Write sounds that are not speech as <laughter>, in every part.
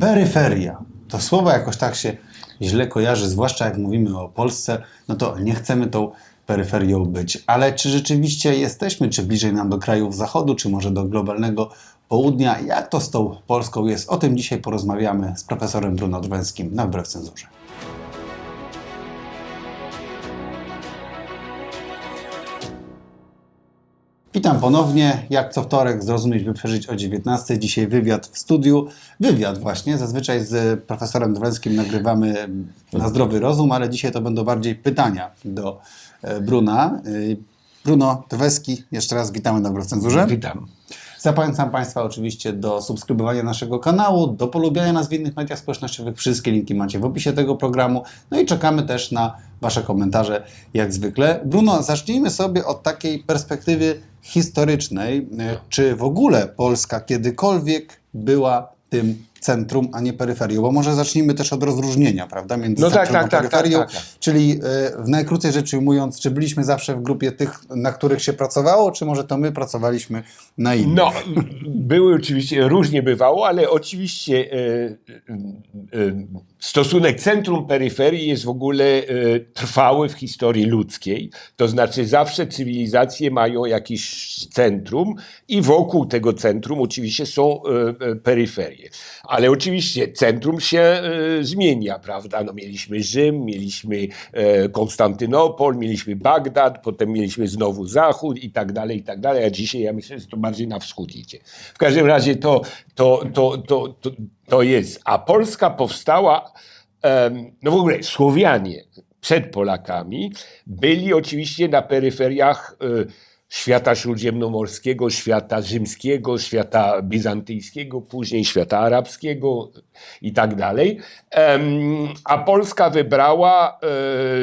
Peryferia. To słowo jakoś tak się źle kojarzy, zwłaszcza jak mówimy o Polsce, no to nie chcemy tą peryferią być. Ale czy rzeczywiście jesteśmy, czy bliżej nam do krajów zachodu, czy może do globalnego południa? Jak to z tą Polską jest? O tym dzisiaj porozmawiamy z profesorem Bruno Drwęskim na Wbrew Cenzurze. Witam ponownie. Jak co wtorek zrozumieć, by przeżyć o 19. Dzisiaj wywiad w studiu. Wywiad właśnie. Zazwyczaj z profesorem Drwęskim nagrywamy na zdrowy rozum, ale dzisiaj to będą bardziej pytania do e, Bruna. E, Bruno Drwęski, jeszcze raz witamy na Wbrew Cenzurze. Witam. Zachęcam Państwa oczywiście do subskrybowania naszego kanału, do polubiania nas w innych mediach społecznościowych. Wszystkie linki macie w opisie tego programu. No i czekamy też na Wasze komentarze, jak zwykle. Bruno, zacznijmy sobie od takiej perspektywy historycznej. Czy w ogóle Polska kiedykolwiek była tym centrum, a nie peryferią? Bo może zacznijmy też od rozróżnienia, prawda, między No tak, centrum tak, a tak, peryferią. tak, tak, tak. Czyli e, w najkrócej rzecz ujmując, czy byliśmy zawsze w grupie tych, na których się pracowało, czy może to my pracowaliśmy na innych? No, były oczywiście, różnie bywało, ale oczywiście e, e, stosunek centrum-peryferii jest w ogóle e, trwały w historii ludzkiej. To znaczy zawsze cywilizacje mają jakieś centrum i wokół tego centrum oczywiście są e, peryferie. Ale oczywiście centrum się e, zmienia, prawda? No, mieliśmy Rzym, mieliśmy Konstantynopol, mieliśmy Bagdad, potem mieliśmy znowu Zachód i tak dalej, i tak dalej. A dzisiaj ja myślę, że to bardziej na wschód idzie. W każdym razie to, to, to, to, to, to jest. A Polska powstała, no w ogóle Słowianie przed Polakami byli oczywiście na peryferiach e, świata śródziemnomorskiego, świata rzymskiego, świata bizantyjskiego, później świata arabskiego i tak dalej. A Polska wybrała e,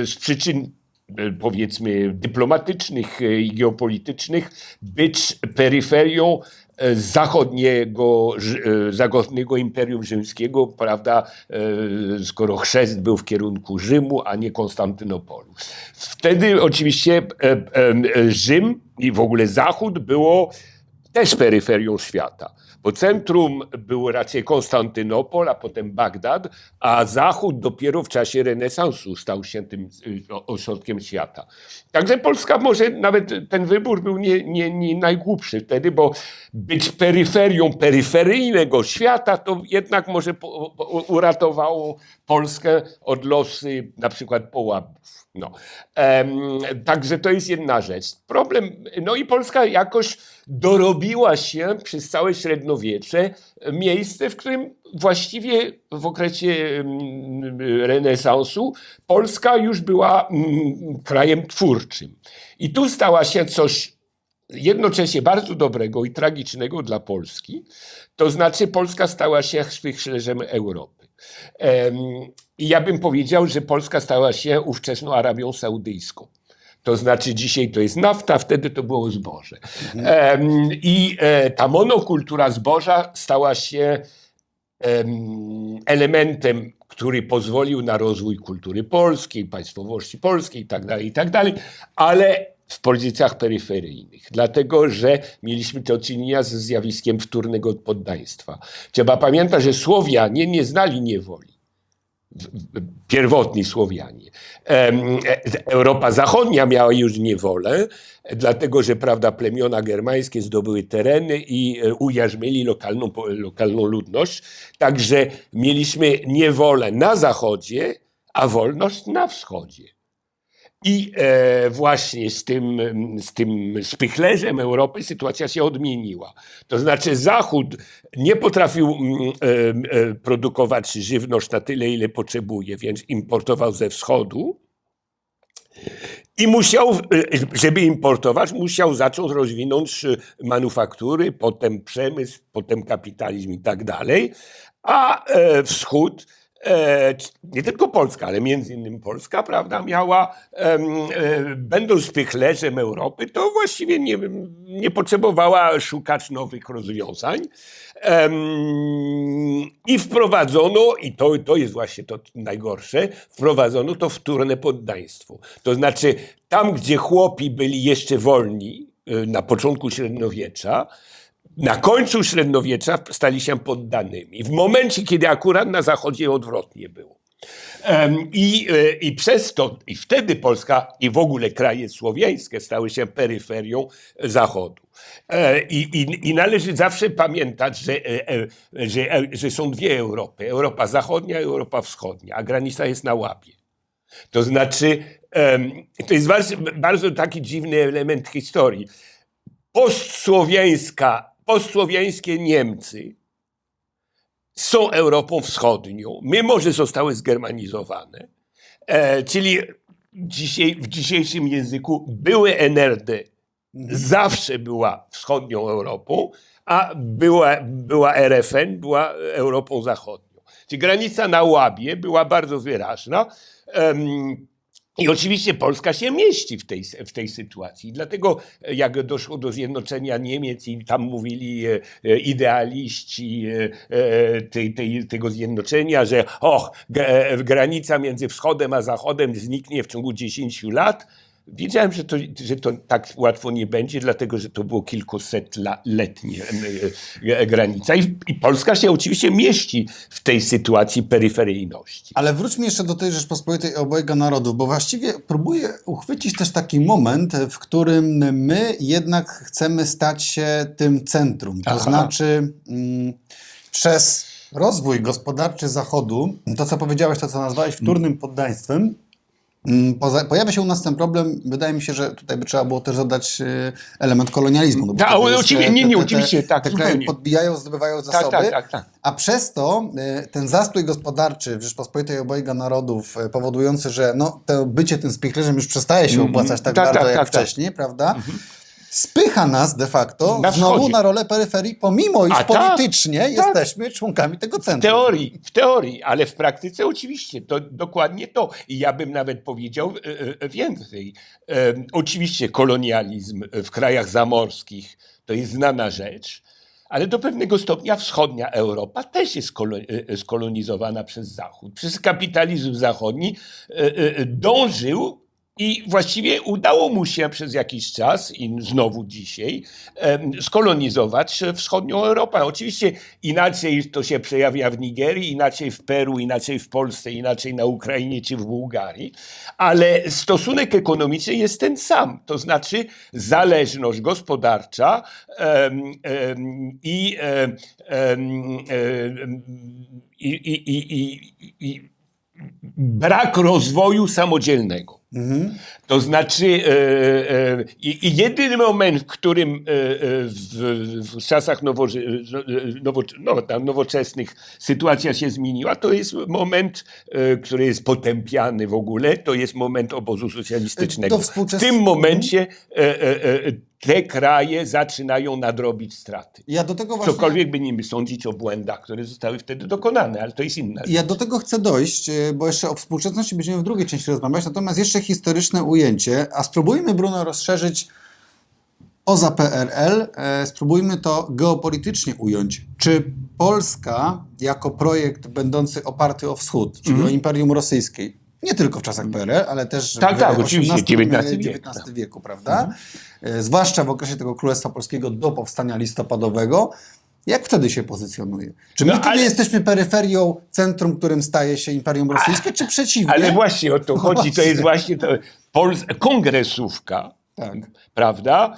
z przyczyn e, powiedzmy dyplomatycznych i geopolitycznych być peryferią zachodniego, Rzy- e, zachodniego Imperium Rzymskiego, prawda, e, skoro chrzest był w kierunku Rzymu, a nie Konstantynopolu. Wtedy oczywiście e, e, Rzym i w ogóle Zachód było też peryferią świata. Bo centrum był raczej Konstantynopol, a potem Bagdad, a Zachód dopiero w czasie renesansu stał się tym ośrodkiem świata. Także Polska może nawet ten wybór był nie, nie, nie najgłupszy wtedy, bo być peryferią peryferyjnego świata to jednak może uratowało Polskę od losy na przykład połapów. No. Także to jest jedna rzecz. Problem, no i Polska jakoś dorobiła się przez całe średniowiecze miejsce, w którym właściwie w okresie renesansu Polska już była mm, krajem twórczym. I tu stała się coś jednocześnie bardzo dobrego i tragicznego dla Polski, to znaczy Polska stała się chwychlerzem Europy. I ja bym powiedział, że Polska stała się ówczesną Arabią Saudyjską. To znaczy dzisiaj to jest nafta, wtedy to było zboże. Em, I e, ta monokultura zboża stała się em, elementem, który pozwolił na rozwój kultury polskiej, państwowości polskiej itd., itd., ale w pozycjach peryferyjnych, dlatego że mieliśmy do czynienia z zjawiskiem wtórnego poddaństwa. Trzeba pamiętać, że Słowianie nie znali niewoli pierwotni Słowianie. E, Europa Zachodnia miała już niewolę, dlatego że prawda, plemiona germańskie zdobyły tereny i e, ujarzmili lokalną, lokalną ludność. Także mieliśmy niewolę na zachodzie, a wolność na wschodzie. I e, właśnie z tym, z tym spychlerzem Europy sytuacja się odmieniła. To znaczy Zachód nie potrafił mm, e, e, produkować żywność na tyle, ile potrzebuje, więc importował ze wschodu. I musiał, e, żeby importować, musiał zacząć rozwinąć manufaktury, potem przemysł, potem kapitalizm i tak dalej. A e, wschód, nie tylko Polska, ale między innymi Polska, prawda, miała, e, będąc spychlerzem Europy, to właściwie nie, nie potrzebowała szukać nowych rozwiązań. I wprowadzono, i to, to jest właśnie to najgorsze, wprowadzono to wtórne poddaństwo. To znaczy, tam, gdzie chłopi byli jeszcze wolni, y, na początku średniowiecza, na końcu średniowiecza stali się poddanymi. W momencie, kiedy akurat na zachodzie odwrotnie było. I, e, I przez to, i wtedy Polska i w ogóle kraje słowiańskie stały się peryferią Zachodu. E, I, i, i należy zawsze pamiętać, że, e, że, że są dwie Europy. Europa Zachodnia i Europa Wschodnia, a granica jest na łapie. To znaczy, to jest bardzo, bardzo taki dziwny element historii. Postsłowiańska, postsłowiańskie Niemcy są Europą Wschodnią, mimo że zostały zgermanizowane. E, czyli dzisiaj, w dzisiejszym języku były NRD zawsze była wschodnią Europą, a była, była RFN, była Europą Zachodnią. Czyli granica na Łabie była bardzo wyraźna. I oczywiście Polska się mieści w tej, w tej sytuacji. Dlatego e, jak doszło do zjednoczenia Niemiec i tam mówili e, e, idealiści tego zjednoczenia, że och, granica między wschodem a zachodem zniknie w ciągu 10 lat. Wiedziałem, że to, że to tak łatwo nie będzie, dlatego że to było kilkusetletnie e, e, granica. I, I Polska się oczywiście mieści w tej sytuacji peryferyjności. Ale wróćmy jeszcze do tej Rzeczpospolitej obojga narodów, bo właściwie próbuję uchwycić też taki moment, w którym my jednak chcemy stać się tym centrum. To Aha. znaczy mm, przez rozwój gospodarczy Zachodu, to co powiedziałeś, to co nazwałeś wtórnym poddaństwem, pojawia się u nas ten problem, wydaje mi się, że tutaj by trzeba było też dodać e, element kolonializmu. No bo Tak, już oczywiście, te- nie, nie, oczywiście, tak, Te kraje podbijają, zdobywają Tak, zasoby. tak, tak, tak. A przez to e, ten zastój gospodarczy w Rzeczpospolitej obojga narodów, powodujący, że no, to bycie tym spichlerzem już przestaje się opłacać tak, Tak, bardzo tak, jak tak, tak. wcześniej, prawda? Spycha nas de facto Na znowu wschodzie. na rolę peryferii, pomimo iż A tak, politycznie jesteśmy członkami tego W centrum. teorii, w teorii, ale w praktyce oczywiście to dokładnie to. I ja bym nawet powiedział e, e, więcej. Oczywiście kolonializm w krajach zamorskich to jest znana rzecz, ale do pewnego stopnia wschodnia Europa też jest e, skolonizowana przez Zachód. Przez kapitalizm zachodni dążył i właściwie udało mu się przez jakiś czas, i znowu dzisiaj, skolonizować wschodnią Europę. Oczywiście inaczej to się przejawia w Nigerii, inaczej w Peru, inaczej w Polsce, inaczej na Ukrainie czy w Bułgarii, ale stosunek ekonomiczny jest ten sam. To znaczy zależność gospodarcza i brak rozwoju samodzielnego. Mhm. To znaczy, e, e, i, jedyny moment, w którym e, w, w czasach nowo, nowo, no, tam nowoczesnych sytuacja się zmieniła, to jest moment, który jest potępiany w ogóle, to jest moment obozu socjalistycznego. Współczes- W tym momencie e, te kraje zaczynają nadrobić straty. Ja do tego właśnie... Cokolwiek by nie sądzić o błędach, które zostały wtedy dokonane, ale to jest inna rzecz. Ja do tego chcę dojść, bo jeszcze o współczesności będziemy w drugiej części rozmawiać, natomiast jeszcze historyczne ujęcie, a spróbujmy, Bruno, rozszerzyć poza PRL, e, spróbujmy to geopolitycznie ująć. Czy Polska, jako projekt będący oparty o wschód, czyli o Imperium Rosyjskie, nie tylko w czasach PRL, ale też. Tak, w tak, oczywiście, XVIII, XIX wiek, XIX tak. wieku, prawda? E, Zwłaszcza w okresie tego Królestwa Polskiego do powstania listopadowego. Jak wtedy się pozycjonuje? Czy my No, wtedy ale- jesteśmy peryferią centrum, którym staje się Imperium Rosyjskie, czy przeciwnie? Ale właśnie o to No chodzi, to właśnie. jest właśnie to, Pols- kongresówka, Tak. prawda,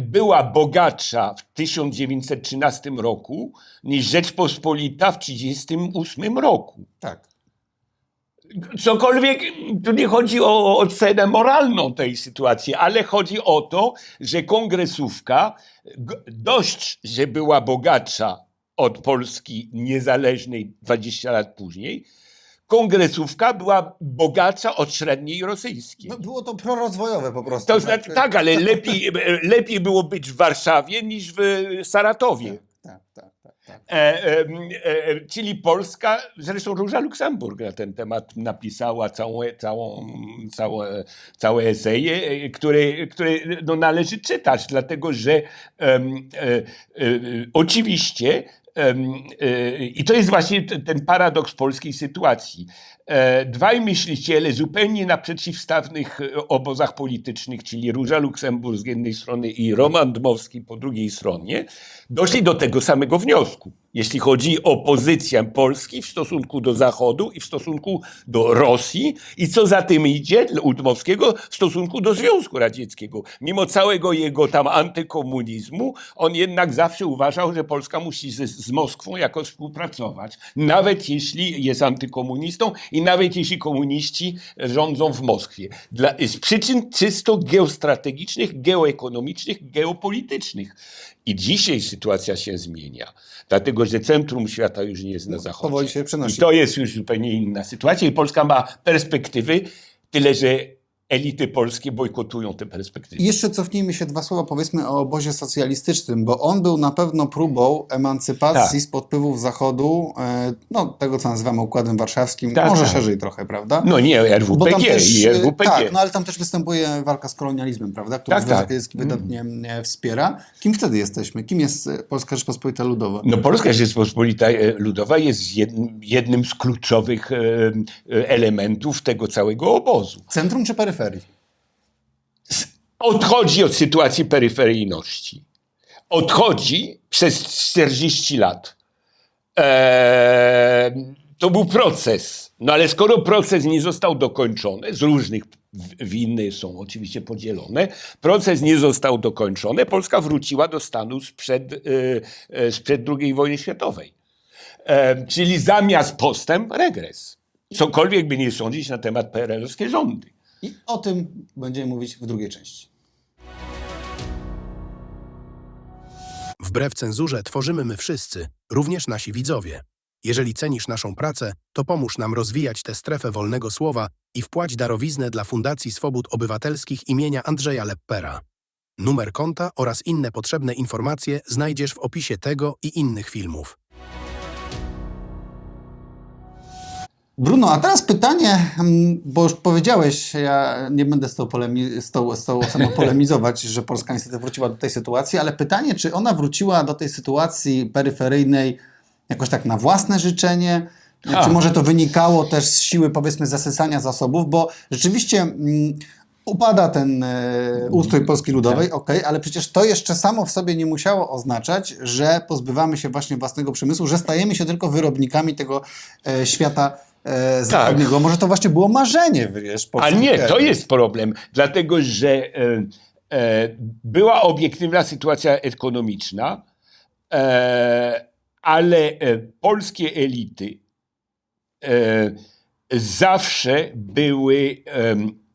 była bogatsza w 1913 roku niż Rzeczpospolita w 1938 roku. Tak. Cokolwiek, tu nie chodzi o ocenę moralną tej sytuacji, ale chodzi o to, że kongresówka dość, że była bogatsza od Polski niezależnej 20 lat później, kongresówka była bogatsza od średniej rosyjskiej. No, było to prorozwojowe po prostu. To znaczy, tak, ale lepiej, lepiej było być w Warszawie niż w Saratowie. Tak, tak, tak. tak. E, e, e, czyli Polska, zresztą Róża Luksemburg na ten temat napisała całą, całą, całe, całe eseje, e, które, które no, należy czytać, dlatego że e, e, oczywiście e, i to jest właśnie ten paradoks polskiej sytuacji. E, dwaj myśliciele zupełnie na przeciwstawnych e, obozach politycznych, czyli Róża Luksemburg z jednej strony i Roman Dmowski po drugiej stronie, doszli do tego samego wniosku, jeśli chodzi o pozycję Polski w stosunku do Zachodu i w stosunku do Rosji i co za tym idzie dla Udmowskiego w stosunku do Związku Radzieckiego. Mimo całego jego tam antykomunizmu, on jednak zawsze uważał, że Polska musi z, z Moskwą jakoś współpracować, nawet jeśli jest antykomunistą i nawet jeśli komuniści rządzą w Moskwie. Dla, z przyczyn czysto geostrategicznych, geoekonomicznych, geopolitycznych. I dzisiaj sytuacja się zmienia, dlatego że centrum świata już nie jest na zachodzie. powoli się przenosi. I to jest już zupełnie inna sytuacja i Polska ma perspektywy, tyle że elity polskie bojkotują te perspektywy. I jeszcze cofnijmy się dwa słowa, powiedzmy o obozie socjalistycznym, bo on był na pewno próbą emancypacji Tak. spod wpływów Zachodu, e, no tego co nazywamy Układem Warszawskim, Tak, może tak. szerzej trochę, prawda? No nie, RWPG i e, RWPG. Tak, no ale tam też występuje walka z kolonializmem, prawda? Którą Tak, Związek tak. Radziecki wydatnie e, wspiera. Kim wtedy jesteśmy? Kim jest Polska Rzeczpospolita Ludowa? No Polska Rzeczpospolita Ludowa jest jednym, z kluczowych elementów tego całego obozu. Centrum czy peryferii? Odchodzi od sytuacji peryferyjności. Odchodzi przez 40 lat. Eee, to był proces. No ale skoro proces nie został dokończony, z różnych winy są oczywiście podzielone, proces nie został dokończony, Polska wróciła do stanu sprzed, e, sprzed II wojny światowej. E, czyli zamiast postęp, regres. Cokolwiek by nie sądzić na temat PRL-owskie rządy. I o tym będziemy mówić w drugiej części. Wbrew cenzurze tworzymy my wszyscy, również nasi widzowie. Jeżeli cenisz naszą pracę, to pomóż nam rozwijać tę strefę wolnego słowa i wpłać darowiznę dla Fundacji Swobód Obywatelskich imienia Andrzeja Leppera. Numer konta oraz inne potrzebne informacje znajdziesz w opisie tego i innych filmów. Bruno, a teraz pytanie, mm, bo już powiedziałeś, ja nie będę z tą, polemi- z tą, z tą osobą <laughs> polemizować, że Polska niestety wróciła do tej sytuacji, ale pytanie, czy ona wróciła do tej sytuacji peryferyjnej jakoś tak na własne życzenie, A. czy może to wynikało też z siły powiedzmy zasysania zasobów, bo rzeczywiście mm, upada ten e, ustrój Polski Ludowej, okej, ale przecież to jeszcze samo w sobie nie musiało oznaczać, że pozbywamy się właśnie własnego przemysłu, że stajemy się tylko wyrobnikami tego e, świata e, zachodniego. Może to właśnie było marzenie, wiesz, A nie, to jest problem, dlatego że e, e, była obiektywna sytuacja ekonomiczna, e, ale e, polskie elity zawsze były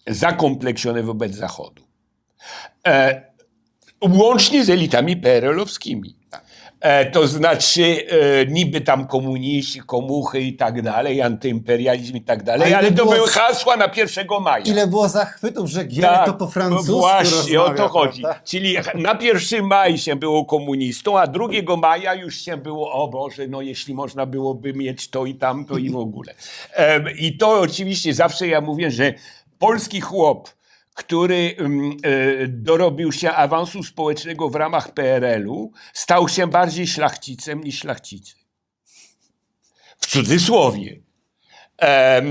zakompleksione wobec Zachodu. Łącznie z elitami PRL-owskimi. E, to znaczy e, niby tam komuniści, komuchy i tak dalej, antyimperializm i tak dalej, Ale to było- były hasła na 1 maja. Ile było zachwytów, że Gierek to po francusku no Właśnie, o to chodzi. prawda? Czyli na 1 maja się było komunistą, a 2 maja już się było, o Boże, no jeśli można byłoby mieć to i tamto i w ogóle. Em, I to oczywiście zawsze ja mówię, że polski chłop, który mm, e, dorobił się awansu społecznego w ramach PRL-u, stał się bardziej szlachcicem niż szlachcicy. W cudzysłowie. E,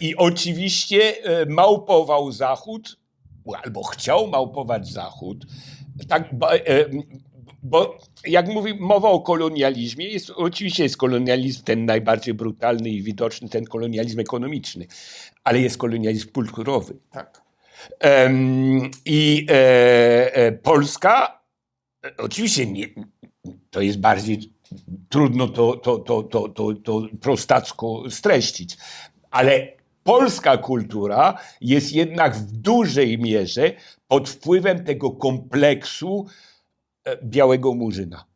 I oczywiście e, małpował Zachód, albo chciał małpować Zachód, tak, bo jak mówi mowa o kolonializmie, jest, oczywiście jest kolonializm ten najbardziej brutalny i widoczny, ten kolonializm ekonomiczny, ale jest kolonializm kulturowy. Tak. I e, e, Polska, e, oczywiście nie, to jest bardziej trudno to, to, to, to, to, to prostacko streścić, ale polska kultura jest jednak w dużej mierze pod wpływem tego kompleksu białego murzyna.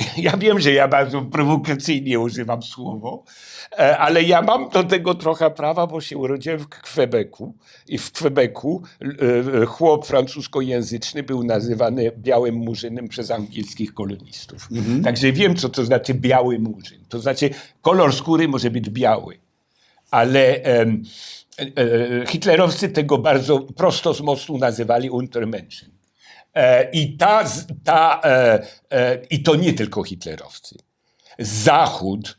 <laughs> Ja wiem, że ja bardzo prowokacyjnie używam słowo, e, ale ja mam do tego trochę prawa, bo się urodziłem w Quebecu i w Quebecu e, chłop francuskojęzyczny był nazywany białym murzynem przez angielskich kolonistów. Także wiem, co to znaczy biały murzyn. To znaczy kolor skóry może być biały, ale em, e, e, hitlerowcy tego bardzo prosto z mostu nazywali Untermenschen. E, I, ta, ta, e, e, I to nie tylko hitlerowcy. Zachód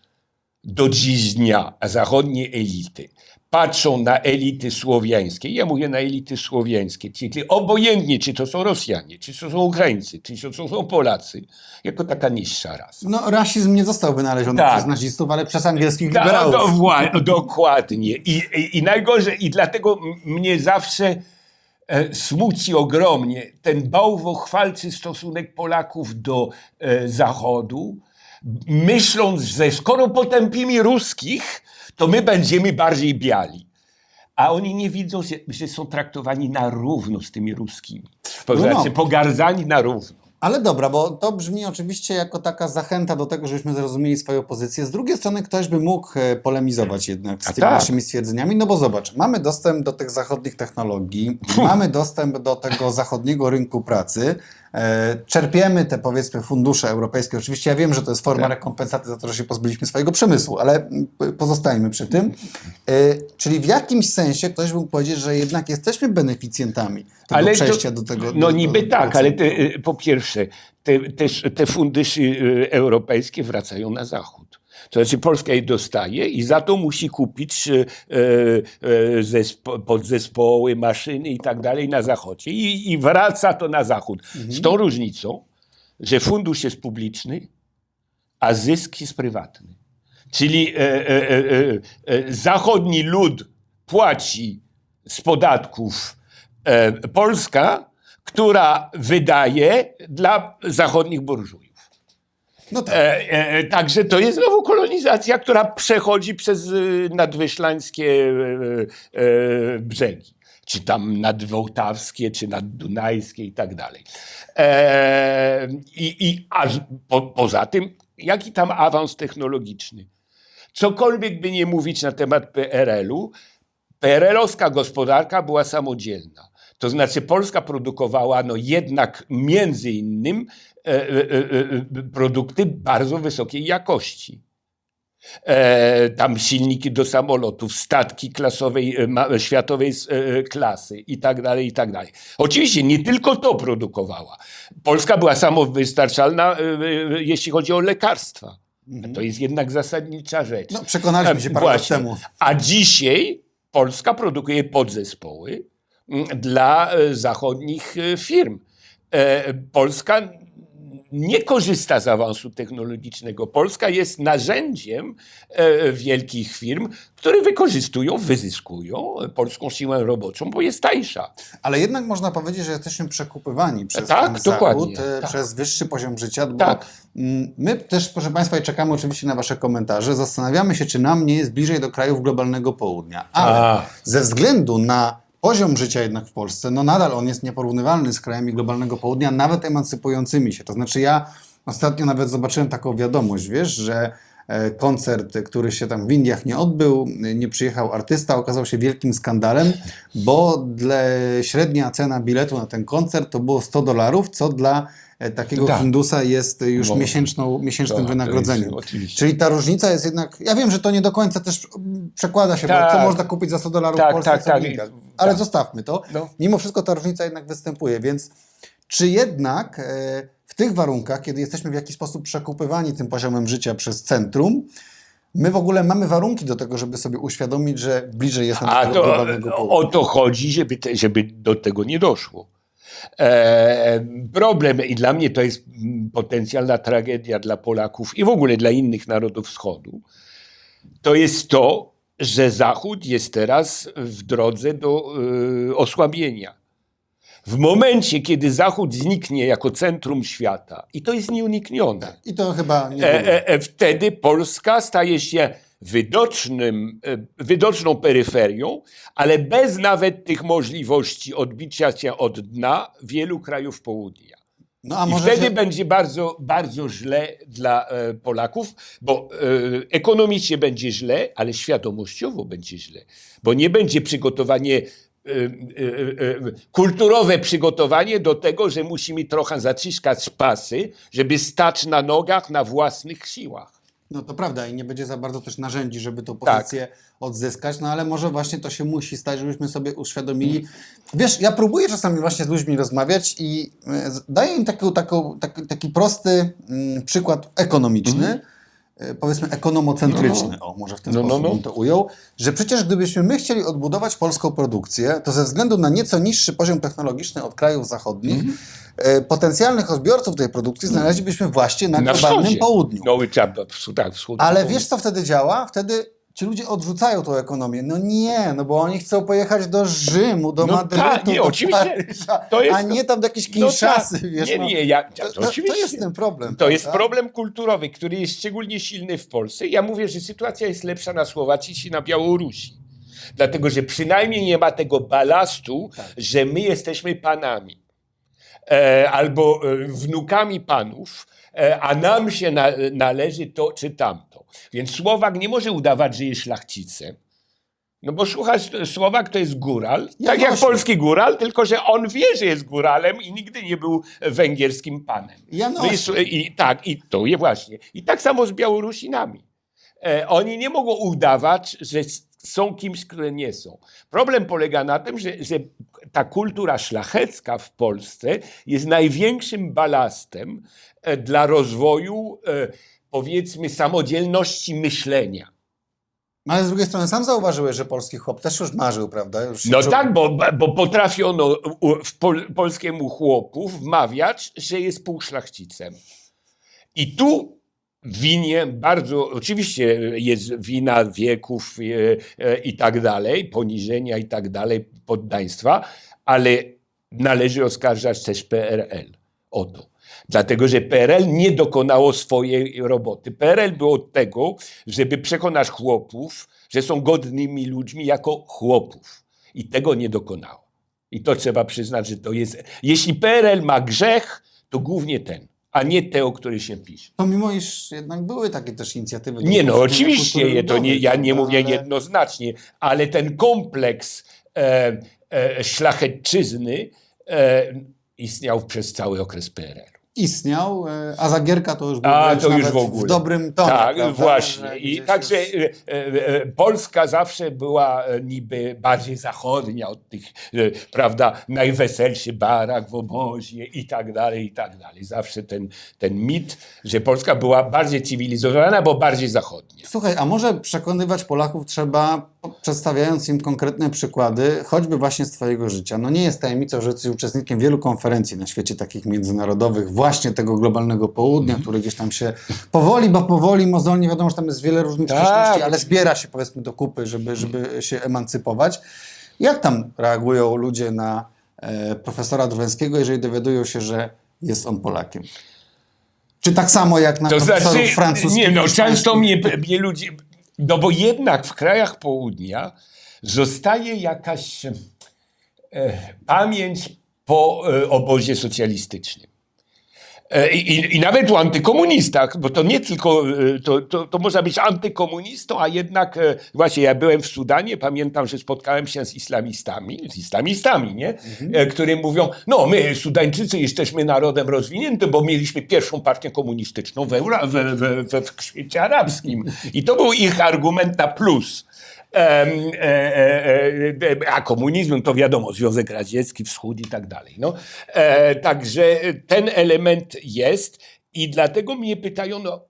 do dziś dnia zachodnie elity patrzą na elity słowiańskie, ja mówię na elity słowiańskie, czyli obojętnie, czy to są Rosjanie, czy to są Ukraińcy, czy to są Polacy, jako taka niższa rasa. No, rasizm nie został wynaleziony Tak. przez nazistów, ale przez angielskich Da, liberałów. do, dokładnie. I, i, I najgorzej, i dlatego mnie zawsze smuci ogromnie ten bałwochwalczy stosunek Polaków do e, Zachodu, myśląc, że skoro potępimy ruskich, to my będziemy bardziej biali. A oni nie widzą, że, że są traktowani na równo z tymi ruskimi. No, no. pogardzani na równo. Ale dobra, bo to brzmi oczywiście jako taka zachęta do tego, żebyśmy zrozumieli swoją pozycję. Z drugiej strony ktoś by mógł e, polemizować jednak z A tymi tak. naszymi stwierdzeniami, no bo zobacz, mamy dostęp do tych zachodnich technologii, <laughs> mamy dostęp do tego zachodniego rynku pracy, czerpiemy te powiedzmy fundusze europejskie. Oczywiście ja wiem, że to jest forma Tak. rekompensaty za to, że się pozbyliśmy swojego przemysłu, ale pozostajmy przy tym. E, czyli w jakimś sensie ktoś mógł powiedzieć, że jednak jesteśmy beneficjentami tego Ale to- przejścia do tego. No do, niby do, tak, do- ale te, y, po pierwsze, te, te, te fundusze y, europejskie wracają na zachód. To znaczy Polska je dostaje i za to musi kupić y, y, zespo, podzespoły, maszyny i tak dalej na zachodzie. I, I wraca to na zachód. Z tą różnicą, że fundusz jest publiczny, a zysk jest prywatny. Czyli e, e, e, e, e, zachodni lud płaci z podatków e, Polska, która wydaje dla zachodnich burżujów. No tak. E, e, także to jest znowu kolonizacja, która przechodzi przez e, nadwyszlańskie e, e, brzegi. Czy tam nadwołtawskie, czy naddunajskie i tak dalej. E, i, i, a po, poza tym, jaki tam awans technologiczny? Cokolwiek by nie mówić na temat PRL-u, PRL-owska gospodarka była samodzielna. To znaczy Polska produkowała no jednak między innym e, e, e, e, produkty bardzo wysokiej jakości. E, tam silniki do samolotów, statki klasowej, e, światowej e, klasy i tak dalej, i tak dalej. Oczywiście nie tylko to produkowała. Polska była samowystarczalna, e, e, jeśli chodzi o lekarstwa. To jest jednak zasadnicza rzecz. No, przekonaliśmy się parę lat temu. A dzisiaj Polska produkuje podzespoły dla e, zachodnich e, firm. E, Polska nie korzysta z awansu technologicznego. Polska jest narzędziem e, wielkich firm, które wykorzystują, wyzyskują polską siłę roboczą, bo jest tańsza. Ale jednak można powiedzieć, że jesteśmy przekupywani przez Tak, zachód, e, tak. przez wyższy poziom życia. Tak. mm, my też, proszę Państwa, i czekamy oczywiście na Wasze komentarze, zastanawiamy się, czy nam nie jest bliżej do krajów globalnego południa. Ale A. ze względu na poziom życia jednak w Polsce, no nadal on jest nieporównywalny z krajami globalnego południa, nawet emancypującymi się. To znaczy ja ostatnio nawet zobaczyłem taką wiadomość, wiesz, że koncert, który się tam w Indiach nie odbył, e, nie przyjechał artysta, okazał się wielkim skandalem, bo dla, średnia cena biletu na ten koncert to było 100 dolarów, co dla e, takiego Tak. Hindusa jest już miesięczną, miesięcznym to wynagrodzeniem. jest-. Czyli ta różnica jest jednak, ja wiem, że to nie do końca też przekłada się, bo Tak. co można kupić za 100 dolarów Tak, w Polsce, tak, co tak. Indiach. Ale Tak. zostawmy to. No. Mimo wszystko ta różnica jednak występuje, więc czy jednak e, tych warunkach, kiedy jesteśmy w jakiś sposób przekupywani tym poziomem życia przez centrum, my w ogóle mamy warunki do tego, żeby sobie uświadomić, że bliżej jest nam A to globalnego południa. o to chodzi, żeby, te, żeby do tego nie doszło. E, problem, i dla mnie to jest potencjalna tragedia dla Polaków i w ogóle dla innych narodów wschodu, to jest to, że Zachód jest teraz w drodze do e, osłabienia. W momencie, kiedy Zachód zniknie jako centrum świata, i to jest nieuniknione, I to chyba nie E, e, e, wtedy Polska staje się widocznym, e, widoczną peryferią, ale bez nawet tych możliwości odbicia się od dna wielu krajów południa. No I wtedy się... będzie bardzo, bardzo źle dla e, Polaków, bo e, ekonomicznie będzie źle, ale świadomościowo będzie źle, bo nie będzie przygotowanie, kulturowe przygotowanie do tego, że musimy trochę zaciskać pasy, żeby stać na nogach na własnych siłach. No to prawda i nie będzie za bardzo też narzędzi, żeby tą Tak. pozycję odzyskać, no ale może właśnie to się musi stać, żebyśmy sobie uświadomili. Wiesz, ja próbuję czasami właśnie z ludźmi rozmawiać i e, daję im taką, taki, taki prosty mm, przykład ekonomiczny. Mhm. E, powiedzmy ekonomocentryczny, o może w ten No, no, sposób no. bym to ujął, że przecież gdybyśmy my chcieli odbudować polską produkcję, to ze względu na nieco niższy poziom technologiczny od krajów zachodnich, Mhm. e, potencjalnych odbiorców tej produkcji znaleźlibyśmy właśnie na, Na globalnym wschodzie. południu. Wschód, tak, wschód. Ale wiesz, co wtedy działa? Wtedy ci ludzie odrzucają tą ekonomię. No nie, no bo oni chcą pojechać do Rzymu, do No Madrytu, tak, nie, do oczywiście. Paryża, To jest- a nie tam do jakiejś No tak. wiesz. Nie, no. nie, ja, To, to, to, to oczywiście. jest ten problem. To jest prawda? problem kulturowy, który jest szczególnie silny w Polsce. Ja mówię, że sytuacja jest lepsza na Słowacji czy na Białorusi. Dlatego, że przynajmniej nie ma tego balastu, Tak. że my jesteśmy panami albo e, wnukami panów, e, a nam się na, należy to czy tamto. Więc Słowak nie może udawać, że jest szlachcicem. No bo słuchasz, Słowak to jest góral, Ja tak jak właśnie. polski góral, tylko że on wie, że jest góralem i nigdy nie był węgierskim panem. Janoszy. No i, i tak, i to je właśnie. I tak samo z Białorusinami. E, oni nie mogą udawać, że są kimś, które nie są. Problem polega na tym, że, że ta kultura szlachecka w Polsce jest największym balastem e, dla rozwoju, e, powiedzmy, samodzielności myślenia. No, Ale z drugiej strony sam zauważyłeś, że polski chłop też już marzył, prawda? Już No czuł- tak, bo, bo potrafiono w pol, polskiemu chłopu wmawiać, że jest półszlachcicem. I tu winie bardzo, oczywiście jest wina wieków e, e, i tak dalej, poniżenia i tak dalej, poddaństwa, ale należy oskarżać też PRL o to. Dlatego, że PRL nie dokonało swojej roboty. PRL był od tego, żeby przekonać chłopów, że są godnymi ludźmi jako chłopów. I tego nie dokonało. I to trzeba przyznać, że to jest. Jeśli PRL ma grzech, to głównie ten, a nie te, o których się pisze. Pomimo, iż jednak były takie też inicjatywy. Nie, no oczywiście, je, to nie, ja nie mówię ale- jednoznacznie, ale ten kompleks e, e, szlachecczyzny e, istniał przez cały okres PRL. Istniał, e, a Zagierka to już był A, to już w ogóle. dobrym tonie. Tak, prawda? właśnie. I także już- e, e, Polska zawsze była niby bardziej zachodnia od tych, prawda, najweselszy barak w obozie i tak dalej, i tak dalej. Zawsze ten, ten mit, że Polska była bardziej cywilizowana, bo bardziej zachodnia. Słuchaj, a może przekonywać Polaków trzeba, przedstawiając im konkretne przykłady, choćby właśnie z Twojego życia. No nie jest tajemnicą, że jesteś uczestnikiem wielu konferencji na świecie takich międzynarodowych, właśnie tego globalnego południa, Mhm. który gdzieś tam się powoli, bo powoli, mozolnie, wiadomo, że tam jest wiele różnych Tak, sprzeczności, ale zbiera się powiedzmy do kupy, żeby, żeby się emancypować. Jak tam reagują ludzie na e, profesora Drwęskiego, jeżeli dowiadują się, że jest on Polakiem? Czy tak samo jak na To profesorów znaczy, francuskich? nie no, często mnie, mnie ludzie, no bo jednak w krajach południa zostaje jakaś e, pamięć po e, obozie socjalistycznym. E, I, I nawet o antykomunistach, bo to nie tylko, e, to, to, to można być antykomunistą, a jednak e, właśnie ja byłem w Sudanie, pamiętam, że spotkałem się z islamistami, z islamistami, nie? E, którzy mówią, no my Sudańczycy jesteśmy narodem rozwiniętym, bo mieliśmy pierwszą partię komunistyczną w, Euro, w, w, w, w świecie arabskim. I to był ich argument na plus. E, e, e, a komunizm to wiadomo, Związek Radziecki, Wschód i tak dalej. No. Także ten element jest i dlatego mnie pytają, no,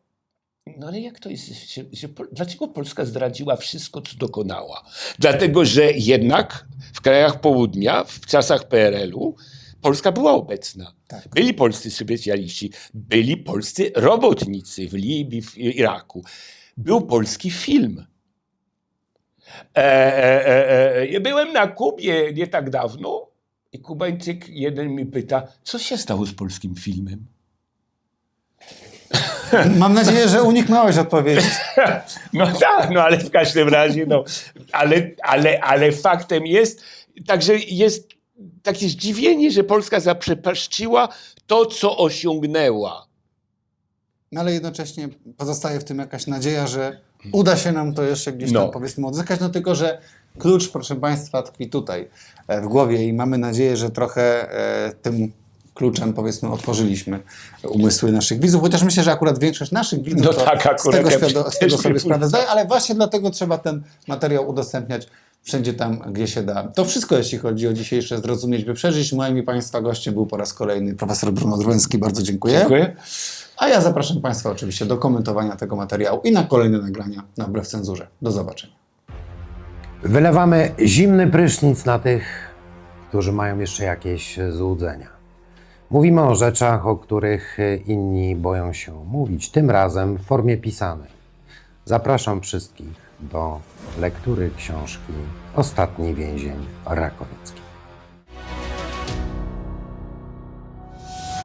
no ale jak to jest, że, że, dlaczego Polska zdradziła wszystko, co dokonała? Dlatego, że jednak w krajach południa, w czasach PRL-u, Polska była obecna. Tak. Byli polscy specjaliści, byli polscy robotnicy w Libii, w Iraku. Był polski film. E, e, e, e, byłem na Kubie nie tak dawno i Kubańczyk jeden mi pyta, co się stało z polskim filmem? Mam nadzieję, że uniknąłeś odpowiedzi. <laughs> No tak, no ale w każdym razie, no, ale, ale, ale faktem jest, także jest takie zdziwienie, że Polska zaprzepaszczyła to, co osiągnęła. No ale jednocześnie pozostaje w tym jakaś nadzieja, że uda się nam to jeszcze gdzieś tam No. powiedzmy odzyskać, no tylko, że klucz, proszę Państwa, tkwi tutaj e, w głowie i mamy nadzieję, że trochę e, tym kluczem powiedzmy otworzyliśmy umysły naszych widzów, chociaż myślę, że akurat większość naszych widzów No to tak, z tego, ja świado- z tego sobie sprawę zdaje, ale właśnie dlatego trzeba ten materiał udostępniać wszędzie tam, gdzie się da. To wszystko, jeśli chodzi o dzisiejsze Zrozumieć, by przeżyć. Moim i Państwa gościem był po raz kolejny profesor Bruno Drwęski. Bardzo dziękuję. Dziękuję. A ja zapraszam Państwa oczywiście do komentowania tego materiału i na kolejne nagrania na Wbrew Cenzurze. Do zobaczenia. Wylewamy zimny prysznic na tych, którzy mają jeszcze jakieś złudzenia. Mówimy o rzeczach, o których inni boją się mówić, tym razem w formie pisanej. Zapraszam wszystkich do lektury książki Ostatni więzień Rakowiecki.